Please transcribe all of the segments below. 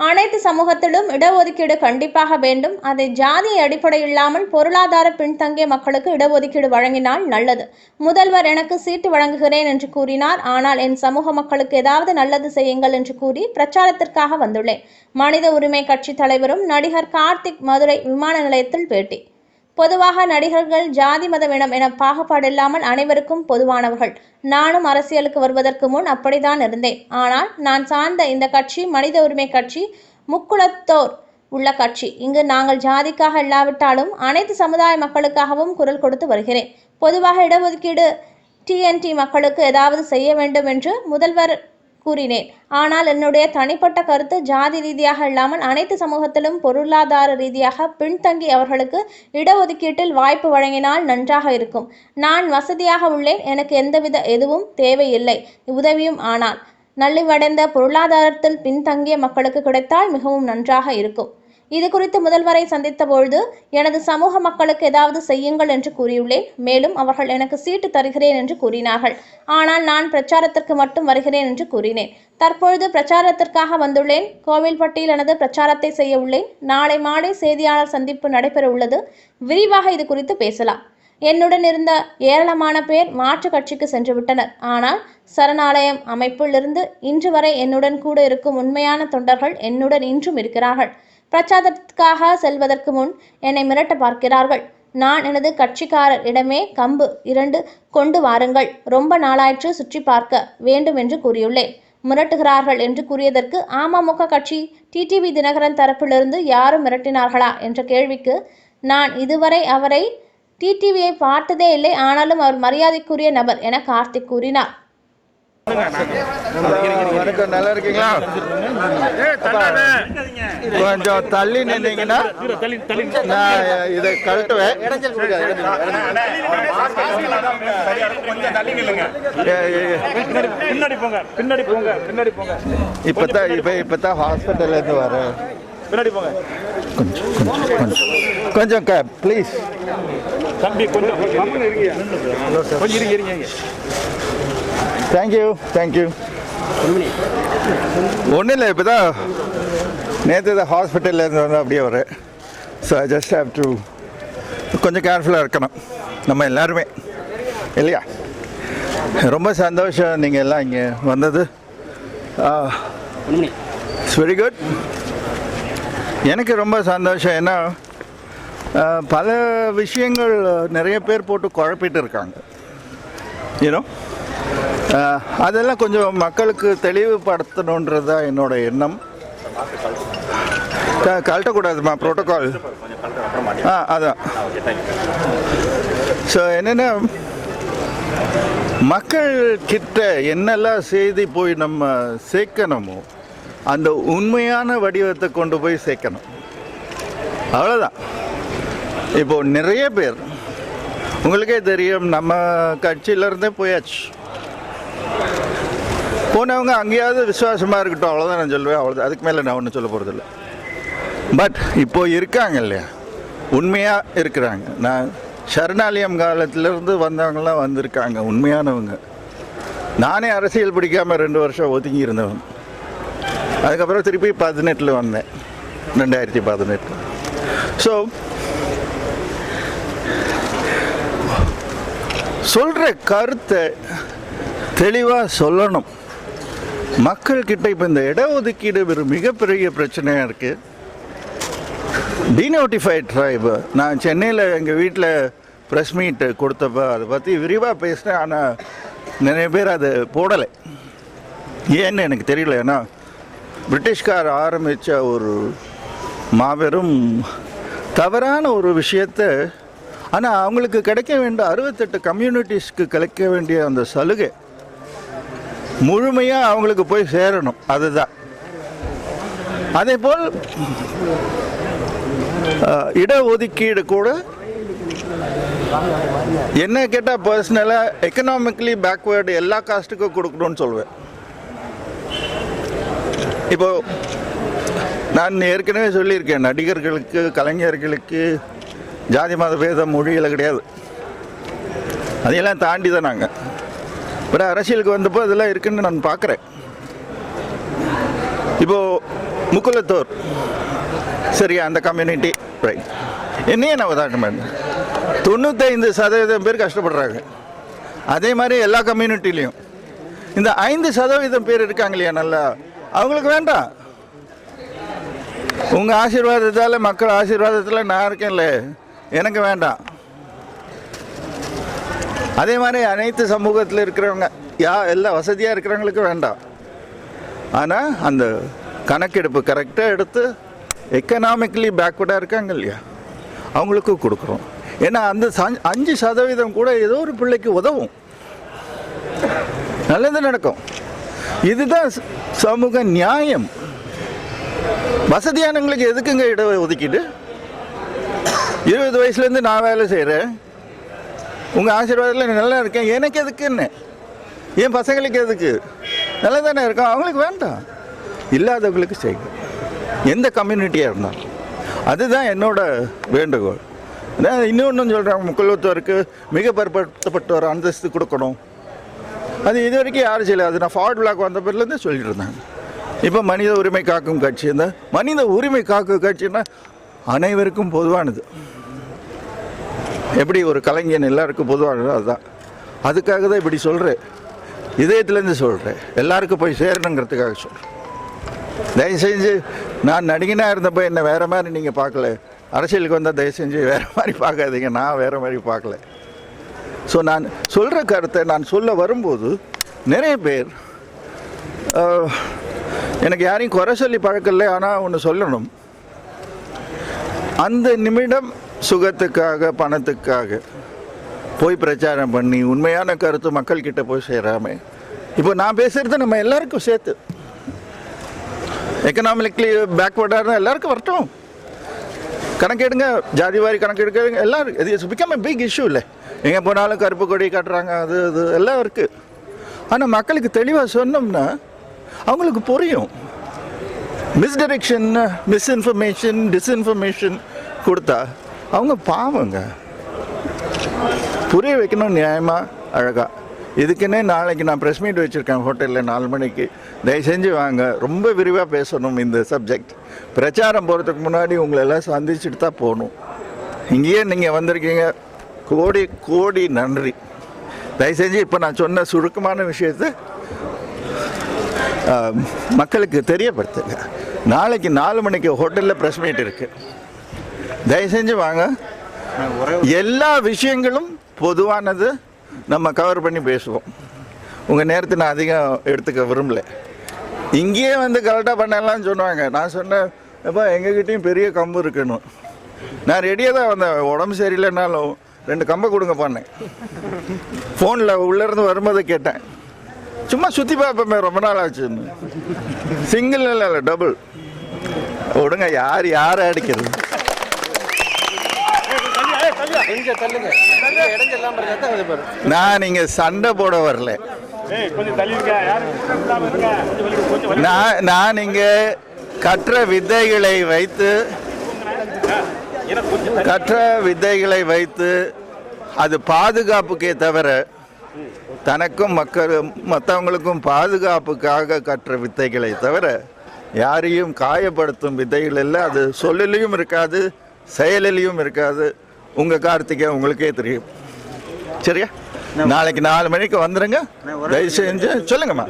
அனைத்து சமூகத்திலும் இடஒதுக்கீடு கண்டிப்பாக வேண்டும். அதை ஜாதி அடிப்படை இல்லாமல் பொருளாதார பின்தங்கிய மக்களுக்கு இடஒதுக்கீடு வழங்கினால் நல்லது. முதல்வர் எனக்கு சீட்டு வழங்குகிறேன் என்று கூறினார். ஆனால் என் சமூக மக்களுக்கு ஏதாவது நல்லது செய்யுங்கள் என்று கூறி பிரச்சாரத்திற்காக வந்துள்ளேன். மனித உரிமை கட்சி தலைவரும் நடிகர் கார்த்திக் மதுரை விமான நிலையத்தில் பேட்டி பொதுவாக நடிகர்கள் ஜாதி மத இனம் என பாகுபாடு இல்லாமல் அனைவருக்கும் பொதுவானவர்கள். நானும் அரசியலுக்கு வருவதற்கு முன் அப்படித்தான் இருந்தேன். ஆனால் நான் சார்ந்த இந்த கட்சி மனித உரிமை கட்சி முக்குளத்தோர் உள்ள கட்சி. இங்கு நாங்கள் ஜாதிக்காக இல்லாவிட்டாலும் அனைத்து சமுதாய மக்களுக்காகவும் குரல் கொடுத்து வருகிறேன். பொதுவாக இடஒதுக்கீடு டிஎன்டி மக்களுக்கு ஏதாவது செய்ய வேண்டும் என்று முதல்வர் கூறினேன். ஆனால் என்னுடைய தனிப்பட்ட கருத்து ஜாதி ரீதியாக இல்லாமல் அனைத்து சமூகத்திலும் பொருளாதார ரீதியாக பின்தங்கி அவர்களுக்கு இடஒதுக்கீட்டில் வாய்ப்பு வழங்கினால் நன்றாக இருக்கும். நான் வசதியாக உள்ளேன். எனக்கு எந்தவித எதுவும் தேவையில்லை. உதவியும் ஆனால். நலிவடைந்த பொருளாதாரத்தில் பின்தங்கிய மக்களுக்கு கிடைத்தால் மிகவும் நன்றாக இருக்கும். இது குறித்து முதல்வரை சந்தித்த பொழுது எனது சமூக மக்களுக்கு ஏதாவது செய்யுங்கள் என்று கூறியுள்ளேன். மேலும் அவர்கள் எனக்கு சீட்டு தருகிறேன் என்று கூறினார்கள். ஆனால் நான் பிரச்சாரத்திற்கு மட்டும் வருகிறேன் என்று கூறினேன். தற்பொழுது பிரச்சாரத்திற்காக வந்துள்ளேன். கோவில்பட்டியில் எனது பிரச்சாரத்தை செய்ய உள்ளேன். நாளை மாலை செய்தியாளர் சந்திப்பு நடைபெற உள்ளது. விரிவாக இது குறித்து பேசலாம். என்னுடன் இருந்த ஏராளமான பேர் மாற்று கட்சிக்கு சென்று விட்டனர். ஆனால் சரணாலயம் அமைப்பிலிருந்து இன்று வரை என்னுடன் கூட இருக்கும் உண்மையான தொண்டர்கள் என்னுடன் இன்றும் இருக்கிறார்கள். பிரச்சாரத்திற்காக செல்வதற்கு முன் என்னை மிரட்ட பார்க்கிறார்கள். நான் எனது கட்சிக்காரர் இடமே கம்பு இரண்டு கொண்டு வாருங்கள். ரொம்ப நாளாயிற்று சுற்றி பார்க்க வேண்டும் என்று கூறியுள்ளேன். மிரட்டுகிறார்கள் என்று கூறியதற்கு அமமுக கட்சி டிடிவி தினகரன் தரப்பிலிருந்து யாரும் மிரட்டினார்களா என்ற கேள்விக்கு நான் இதுவரை அவரை டிடிவியை பார்த்ததே இல்லை. ஆனாலும் அவர் மரியாதைக்குரிய நபர் என கார்த்திக் கூறினார். வணக்கம் நல்லா இருக்கீங்களா? கொஞ்சம் தள்ளி நின்னீங்கன்னா நான் இதை கழட்டுவேன். பின்னாடி போங்க பின்னாடி போங்க பின்னாடி போங்க. இப்பதான் இப்ப இப்பதான் ஹாஸ்பிட்டல்ல இருந்து வரேன். பின்னாடி போங்க. கொஞ்சம் ப்ளீஸ் தம்பி கொஞ்சம் கொஞ்சம் இருங்க. தேங்க்யூ தேங்க்யூ ஒன்றும் இல்லை இப்போ தான் நேற்று தான் ஹாஸ்பிட்டல்லேருந்து வந்து அப்படியே வரேன் so I just have to கொஞ்சம் கேர்ஃபுல்லாக இருக்கணும். நம்ம எல்லாருமே. இல்லையா? ரொம்ப சந்தோஷம் நீங்கள் எல்லாம் இங்கே வந்தது. இட்ஸ் வெரி குட் எனக்கு ரொம்ப சந்தோஷம். ஏன்னா பல விஷயங்கள் நிறைய பேர் போட்டு குழப்பிட்டு இருக்காங்க. ஏன்னோ அதெல்லாம் கொஞ்சம் மக்களுக்கு தெளிவுபடுத்தணுன்றது தான் என்னோட எண்ணம். கழட்டக்கூடாதுமா ப்ரோட்டோகால் ஆ அதான். ஸோ என்னென்னா மக்கள் கிட்ட என்னெல்லாம் செய்தி போய் நம்ம சேர்க்கணுமோ அந்த உண்மையான வடிவத்தை கொண்டு போய் சேர்க்கணும். அவ்வளோதான் இப்போ நிறைய பேர் உங்களுக்கே தெரியும் நம்ம கட்சியிலேருந்தே போயாச்சு. போனவங்க அங்கேயாவது விசுவாசமாக இருக்கட்டும் அவ்வளோதான் நான் சொல்லுவேன் அவ்வளோதான் அதுக்கு மேலே நான் ஒன்றும் சொல்ல போகிறதில்ல பட் இப்போது இருக்காங்க இல்லையா? உண்மையாக இருக்கிறாங்க. நான் சரணாலயம் காலத்திலேருந்து வந்தவங்களாம் வந்திருக்காங்க உண்மையானவங்க. நானே அரசியல் பிடிக்காமல் ரெண்டு வருஷம் ஒதுங்கி இருந்தவன். அதுக்கப்புறம் திருப்பி பதினெட்டில் வந்தேன் ரெண்டாயிரத்தி பதினெட்டு ஸோ சொல்கிற கருத்தை தெளிவாக சொல்லணும். மக்கள்கிட்ட இப்போ இந்த இடஒதுக்கீடு ஒரு மிகப்பெரிய பிரச்சனையாக இருக்குது டினோட்டிஃபைட் ட்ரைபு நான் சென்னையில் எங்கள் வீட்டில் ப்ரெஸ் மீட் கொடுத்தப்ப அதை பற்றி விரிவாக பேசினேன். ஆனால் நிறைய பேர் அதை போடலை. ஏன்னு எனக்கு தெரியல. ஏன்னா பிரிட்டிஷ்கார் ஆரம்பித்த ஒரு மாபெரும் தவறான ஒரு விஷயத்தை ஆனால் அவங்களுக்கு கிடைக்க வேண்டிய அறுபத்தெட்டு கம்யூனிட்டிஸ்க்கு கிடைக்க வேண்டிய அந்த சலுகை முழுமையாக அவங்களுக்கு போய் சேரணும். அதுதான். அதே போல் இடஒதுக்கீடு கூட என்ன கேட்டால் பர்சனலாக எக்கனாமிக்கலி பேக்வேர்டு எல்லா காஸ்ட்டுக்கும் கொடுக்கணும்னு சொல்வேன். இப்போ நான் ஏற்கனவே சொல்லியிருக்கேன் நடிகர்களுக்கு கலைஞர்களுக்கு ஜாதி மத பேதம் மொழியில் கிடையாது. அதையெல்லாம் தாண்டி தான் நாங்கள் பட் அரசியலுக்கு வந்தப்போ அதெல்லாம் இருக்குன்னு நான் பார்க்குறேன். இப்போது முக்குலத்தோர் சரியா அந்த கம்யூனிட்டி ரைட் என்னையே நான் உதாரணம் பண்ணேன் தொண்ணூத்தைந்து சதவீதம் பேர் கஷ்டப்படுறாங்க. அதே மாதிரி எல்லா கம்யூனிட்டிலையும் இந்த ஐந்து சதவீதம் பேர் இருக்காங்க இல்லையா நல்லா? அவங்களுக்கு வேண்டாம். உங்கள் ஆசீர்வாதத்தால் மக்கள் ஆசீர்வாதத்தில் நான் இருக்கேன்ல. எனக்கு வேண்டாம். அதே மாதிரி அனைத்து சமூகத்தில் இருக்கிறவங்க யா எல்லா வசதியாக இருக்கிறவங்களுக்கு வேண்டாம். ஆனால் அந்த கணக்கெடுப்பு கரெக்டாக எடுத்து எக்கனாமிக்கலி பேக்வர்டாக இருக்காங்க இல்லையா? அவங்களுக்கு கொடுக்குறோம். ஏன்னா அந்த அஞ்சு சதவீதம் கூட ஏதோ ஒரு பிள்ளைக்கு உதவும். நல்லது நடக்கும். இதுதான் சமூக நியாயம். வசதியானவங்களுக்கு எதுக்குங்க இட ஒதுக்கிட்டு இருபது வயசுலேருந்து நான் வேலை செய்கிறேன் உங்கள் ஆசீர்வாதத்தில் நல்லா இருக்கேன். எனக்கு எதுக்குன்னு என் பசங்களுக்கு எதுக்கு? நல்லா தானே இருக்கும். அவங்களுக்கு வேண்டாம். இல்லாதவங்களுக்கு செய்யும் எந்த கம்யூனிட்டியாக இருந்தாலும். அதுதான் என்னோட வேண்டுகோள். இன்னொன்று சொல்கிறேன் முக்கியத்துவருக்கு மிக பிற்படுத்தப்பட்ட ஒரு அந்தஸ்து கொடுக்கணும். அது இது வரைக்கும் யாரும் செய்யல. அது நான் ஃபார்வர்ட் பிளாக் வந்த பேர்லேருந்து சொல்லிட்டு இருந்தாங்க. இப்போ மனித உரிமை காக்கும் கட்சி. இந்த மனித உரிமை காக்கும் கட்சின்னா அனைவருக்கும் பொதுவானது. எப்படி ஒரு கலைஞன் எல்லாருக்கும் பொதுவானதோ அதுதான். அதுக்காக தான் இப்படி சொல்கிறேன் இதயத்துலேருந்து சொல்கிறேன் எல்லாருக்கும் போய் சேரணுங்கிறதுக்காக சொல்கிறேன் தயவு செஞ்சு நான் நடிகனாக இருந்தப்போ என்ன வேறு மாதிரி நீங்கள் பார்க்கல. அரசியலுக்கு வந்தால் தயவு செஞ்சு வேறு மாதிரி பார்க்காதீங்க. நான் வேறு மாதிரி பார்க்கல. ஸோ நான் சொல்கிற கருத்தை நான் சொல்ல வரும்போது நிறைய பேர் எனக்கு யாரையும் குறை சொல்லி பழக்கல ஆனால் ஒன்று சொல்லணும். அந்த நிமிடம் சுகத்துக்காக பணத்துக்காக போய் பிரச்சாரம் பண்ணி உண்மையான கருத்து மக்கள்கிட்ட போய் சேராம. இப்போ நான் பேசுறது நம்ம எல்லாருக்கும் சேர்த்து. எக்கனாமிக்கலி பேக்வர்டாக எல்லாருக்கும் வரட்டும். கணக்கெடுங்க ஜாதி வாரி கணக்கெடுக்க எல்லாரும். இது இட்ஸ் பிகம் பிக் இஷ்யூ இல்லை எங்கே போனாலும் கருப்பு கொடி காட்டுறாங்க அது இது எல்லாம் இருக்குது ஆனால் மக்களுக்கு தெளிவாக சொன்னோம்னா அவங்களுக்கு புரியும். மிஸ்டெரெக்ஷன் மிஸ்இன்ஃபர்மேஷன் டிஸ்இன்ஃபர்மேஷன் கொடுத்தா அவங்க பாவங்க. புரிய வைக்கணும் நியாயமாக அழகாக இதுக்குன்னே நாளைக்கு நான் ப்ரெஸ் மீட் வச்சுருக்கேன் ஹோட்டலில் நாலு மணிக்கு. தயவு செஞ்சு வாங்க. ரொம்ப விரிவாக பேசணும் இந்த சப்ஜெக்ட் பிரச்சாரம் போகிறதுக்கு முன்னாடி உங்களை எல்லாம் சந்திச்சுட்டு தான் போகணும். இங்கேயே நீங்கள் வந்திருக்கீங்க. கோடி கோடி நன்றி. தயவு செஞ்சு இப்போ நான் சொன்ன சுருக்கமான விஷயத்தை மக்களுக்கு தெரியப்படுத்துங்க. நாளைக்கு நாலு மணிக்கு ஹோட்டலில் ப்ரெஸ் மீட் இருக்குது தயவு செஞ்சு வாங்க. எல்லா விஷயங்களும் பொதுவானது நம்ம கவர் பண்ணி பேசுவோம். உங்கள் நேரத்தை நான் அதிகம் எடுத்துக்க விரும்பல. இங்கேயே வந்து கரெக்டாக பண்ணலாம்னு சொன்னாங்க. நான் சொன்னேன் எப்போ எங்ககிட்டயும் பெரிய கம்பு இருக்கணும் நான் ரெடியாக தான் வந்தேன். உடம்பு சரியில்லைனாலும் ரெண்டு கம்பை கொடுங்க பண்ணேன். ஃபோனில் உள்ளேருந்து வரும்போது கேட்டேன். சும்மா சுற்றி பார்ப்போமே ரொம்ப நாள் ஆச்சுன்னு சிங்கிள் இல்லை இல்லை டபுள் விடுங்க யார் யார் அடிக்கிறது நான் இங்கே சண்டை போட வரல நான் நான் இங்கே கற்ற வித்தைகளை வைத்து கற்ற வித்தைகளை வைத்து அது பாதுகாப்புக்கே தவிர தனக்கும் மக்கள் மற்றவங்களுக்கும் பாதுகாப்புக்காக கற்ற வித்தைகளை தவிர யாரையும் காயப்படுத்தும் வித்தைகள் இல்லை. அது சொல்லிலையும் இருக்காது செயலிலையும் இருக்காது. உங்கள் கார்த்திகை உங்களுக்கே தெரியும். சரியா? நாளைக்கு நாலு மணிக்கு வந்துடுங்க தயவு செஞ்சு சொல்லுங்கம்மா.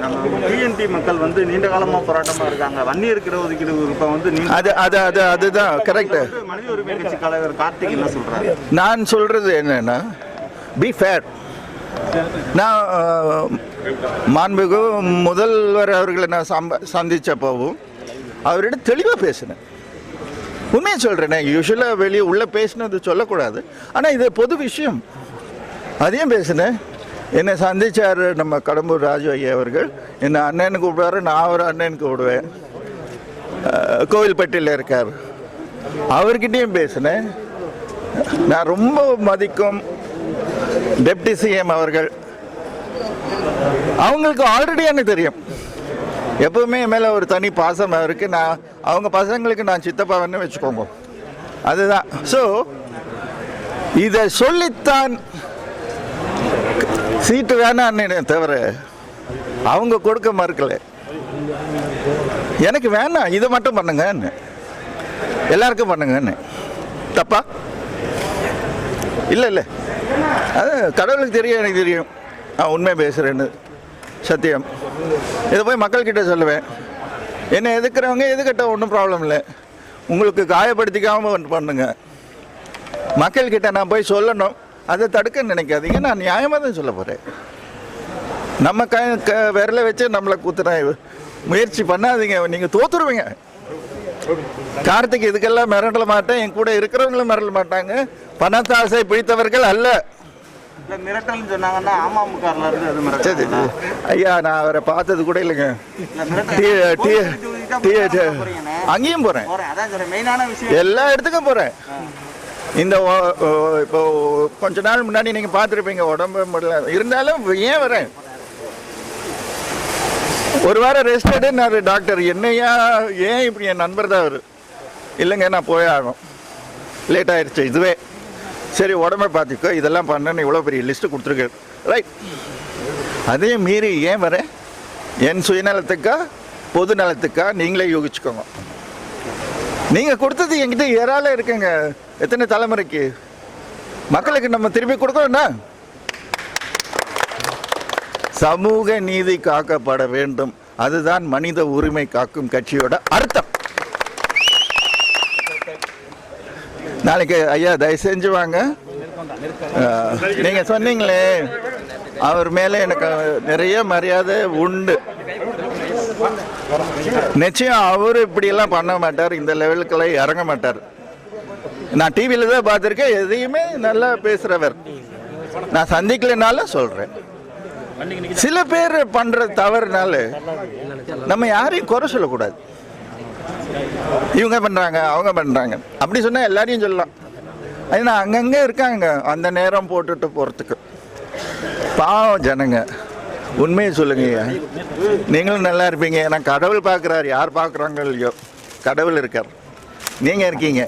நம்ம டிஎன்டி மக்கள் வந்து நீண்ட காலமா போராட்டமா இருக்காங்க. வன்னி இருக்கிற ஒதுக்கீடு இப்ப வந்து அது அது அது அதுதான். கரெக்டு மனித உரிமை கட்சி தலைவர் கார்த்திக் என்ன சொல்றாரு? நான் சொல்கிறது என்னன்னா பி ஃபேர் நான் மாண்புகு முதல்வர் அவர்களை நான் சம்ப சந்தித்தப்பவும் அவரிடம் தெளிவாக பேசினேன். உண்மையை சொல்கிறேனே யூஸ்வலாக வெளியே உள்ளே பேசினது சொல்லக்கூடாது. ஆனால் இது பொது விஷயம். அதையும் பேசினேன். என்னை சந்தித்தார் நம்ம கடம்பூர் ராஜு ஐயா அவர்கள். என்னை அண்ணன் கூப்பிடுவாரு நான் ஒரு அண்ணன் கூப்பிடுவேன். கோவில்பட்டியில் இருக்கார். அவர்கிட்டையும் பேசினேன். நான் ரொம்ப மதிக்கும் டெப்டி சிஎம் அவர்கள். அவங்களுக்கு ஆல்ரெடி எனக்கு தெரியும்? எப்பவுமே மேலே ஒரு தனி பாசம் இருக்கு. நான் அவங்க பசங்களுக்கு நான் சித்தப்பாவன்னு வச்சுக்கோங்க. அதுதான். ஸோ இதை சொல்லித்தான் சீட்டு வேணான்னு தவிர அவங்க கொடுக்க மறுக்கலை. எனக்கு வேணாம். இதை மட்டும் பண்ணுங்கன்னு. எல்லாருக்கும் பண்ணுங்கன்னு. தப்பா? இல்லை இல்லை. அது கடவுளுக்கு தெரியும் எனக்கு தெரியும். நான் உண்மை பேசுகிறேன்னு சத்தியம். இதை போய் மக்கள்கிட்ட சொல்லுவேன். என்னை எதுக்குறவங்க எதுக்கிட்ட ஒன்றும் ப்ராப்ளம் இல்லை. உங்களுக்கு காயப்படுத்திக்காமல் பண்ணுங்க. மக்கள்கிட்ட நான் போய் சொல்லணும். அதை தடுக்க நினைக்காதீங்க. நான் நியாயமாக தான் சொல்ல போகிறேன் நம்ம க க விரலை வச்சு நம்மளை குத்துற முயற்சி பண்ணாதீங்க. நீங்கள் தோத்துருவீங்க. கார்த்திக் இதுக்கெல்லாம் மிரண்டல மாட்டேன். என் கூட இருக்கிறவங்களும் மிரள மாட்டாங்க. பணத்தாசை பிடித்தவர்கள் அல்ல. மிரட்டல்னு சொன்னாங்கன்னா அமமுகல இருந்து அது சரி மிரட்டல் சரி. ஐயா நான் அவரை பார்த்தது கூட இல்லைங்க. அங்கேயும் போறேன். எல்லா இடத்துக்கும் போகிறேன் இந்த இப்போ கொஞ்ச நாள் முன்னாடி நீங்கள் பார்த்துருப்பீங்க உடம்பு முடியல. இருந்தாலும் ஏன் வரேன்? ஒரு வாரம் ரெஸ்ட் எடுனாரு டாக்டர் என்னையா ஏன் இப்படி என் நண்பர் தான் அவர்? இல்லைங்க நான் போயே ஆகும் லேட் ஆயிடுச்சு இதுவே. சரி உடம்பை பார்த்துக்கோ. இதெல்லாம் பண்ணேன்னு இவ்வளோ பெரிய லிஸ்ட்டு கொடுத்துருக்கு. ரைட் அதையும் மீறி ஏன் வரேன் என் சுயநலத்துக்கா? பொது நலத்துக்கா? நீங்களே யோகிச்சுக்கோங்க. நீங்கள் கொடுத்தது என்கிட்ட ஏராளம் இருக்குங்க. எத்தனை தலைமுறைக்கு மக்களுக்கு நம்ம திருப்பி கொடுக்கணும்னா சமூக நீதி காக்கப்பட வேண்டும். அதுதான் மனித உரிமை காக்கும் கட்சியோட அர்த்தம். நாளைக்கு ஐயா தயவு செஞ்சு வாங்க. நீங்கள் நீங்க சொன்னீங்களே அவர் மேலே எனக்கு நிறைய மரியாதை உண்டு. நிச்சயம் அவர் இப்படியெல்லாம் பண்ண மாட்டார் இந்த லெவலுக்கெல்லாம் இறங்க மாட்டார். நான் டிவியில் தான் பார்த்துருக்கேன் எதையுமே நல்லா பேசுகிறவர் நான் சந்திக்கலைனாலும் சொல்கிறேன் சில பேர் பண்ணுற தவறுனால நம்ம யாரையும் குறை சொல்லக்கூடாது. இவங்க பண்ணுறாங்க அவங்க பண்ணுறாங்க அப்படி சொன்னால் எல்லாரையும் சொல்லலாம். ஏன்னா அங்கங்கே இருக்காங்க அந்த நேரம் போட்டுட்டு போகிறதுக்கு பாவம் ஜனங்க. உண்மையை சொல்லுங்க நீங்களும் நல்லா இருப்பீங்க. ஏன்னா கடவுள் பார்க்குறாரு. யார் பார்க்குறாங்க இல்லையோ. கடவுள் இருக்கார். நீங்கள் இருக்கீங்க.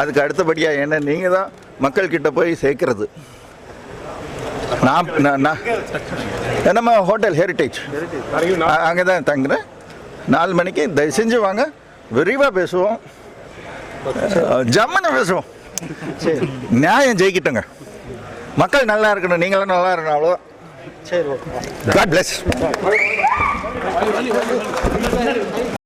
அதுக்கு அடுத்தபடியாக என்ன? நீங்கள் தான் மக்கள்கிட்ட போய் சேர்க்கறது. நான் நான் நான். நம்ம ஹோட்டல் ஹெரிட்டேஜ். அங்கே தான் தங்குறேன். நாலு மணிக்கு தயவு செஞ்சு வாங்க. விரிவாக பேசுவோம். ஜம்முன்னு பேசுவோம். சரி. நியாயம் ஜெயிக்கிட்டுங்க. மக்கள் நல்லா இருக்கணும் நீங்களும் நல்லா இருக்கணும் அவ்வளோதான் சரி காட் பிளஸ்